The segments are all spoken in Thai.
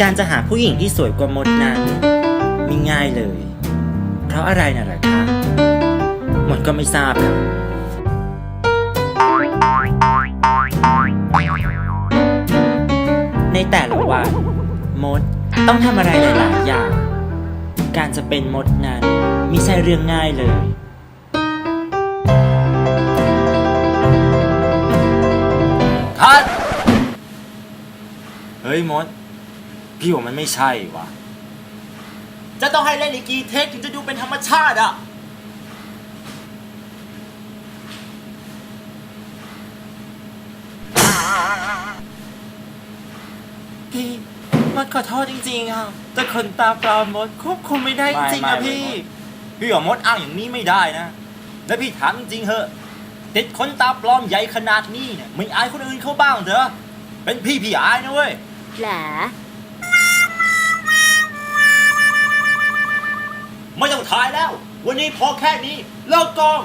การจะหาผู้หญิงที่สวยกว่ามดนั้นไม่ง่ายเลย เพราะอะไรน่ะเหรอคะมดก็ไม่ทราบค่ะในแต่ละวัน มดต้องทำอะไรหลายๆอย่าง การจะเป็นมดนั้นไม่ใช่เรื่องง่ายเลย คัด เฮ้ยมด พี่ว่ามันไม่ใช่วะจะต้องให้เล่นอีกกี่เทคถึงจะดูเป็นธรรมชาติอะ พี่มดขอโทษจริงๆอะแต่คนตาปลอมมดควบคุมไม่ได้จริงๆอะพี่พี่ว่ามดอ้างอย่างนี้ไม่ได้นะ แล้วพี่ถามจริงเหอะติดคนตาปลอมใหญ่ขนาดนี้เนี่ยไม่อายคนอื่นเขาบ้างเหรอเป็นพี่พี่อายนะเว้ยแหละ ไม่ต้องถ่ายแล้ว วันนี้พอแค่นี้เลิกกอง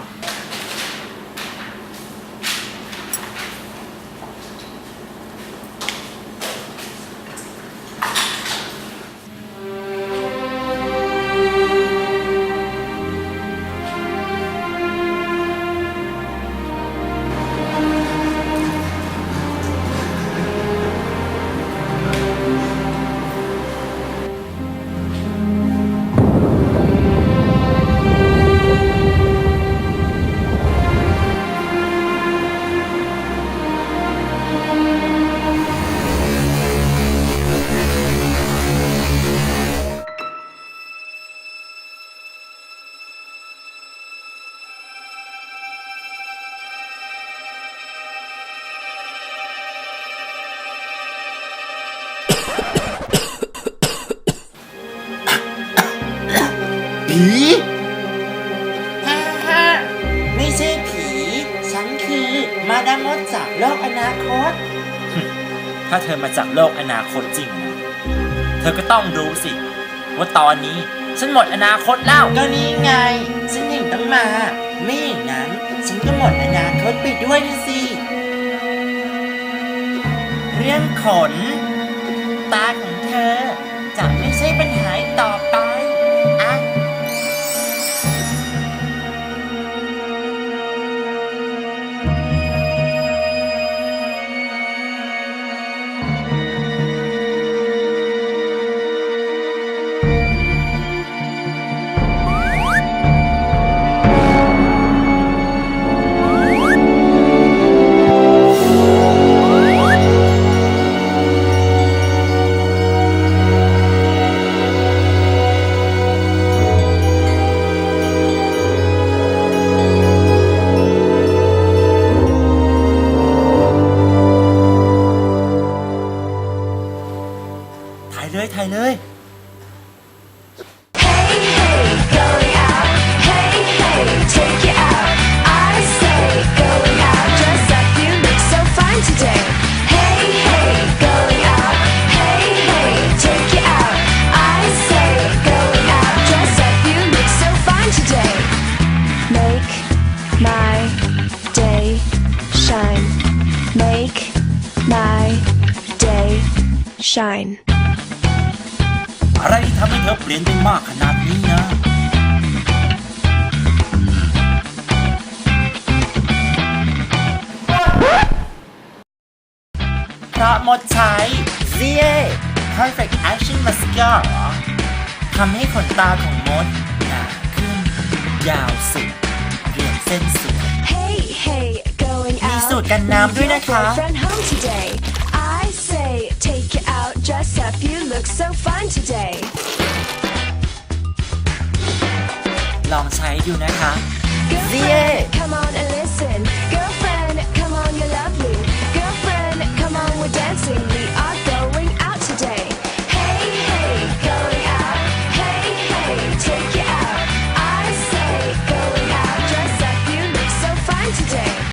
ผีฮ่าฮ่าไม่ใช่ผี ฉันคือมาดามมดจากโลกอนาคต ถ้าเธอมาจากโลกอนาคตจริงนะเธอก็ต้องรู้สิ ว่าตอนนี้ฉันหมดอนาคตแล้ว ก็นี่ไง ฉันถึงต้องมา ไม่อย่างนั้น ฉันก็หมดอนาคตไปด้วยนะสิ เรื่องขน ตาของเธอจะไม่ใช่ปัญหาอีกต่อไป shine. อะไรที่ทำให้เธอเปลี่ยนไปมากขนาดนี้นะเพราะมดใช้ ZA Perfect Action Mascara ทำให้ขนตาของมดหนาขึ้น ยาวสุดเรียงเส้นสวย Hey, hey, going มี out. สูตรกันน้ำด้วยนะคะ ลองใช้ดูนะคะ Girlfriend, come on and listen.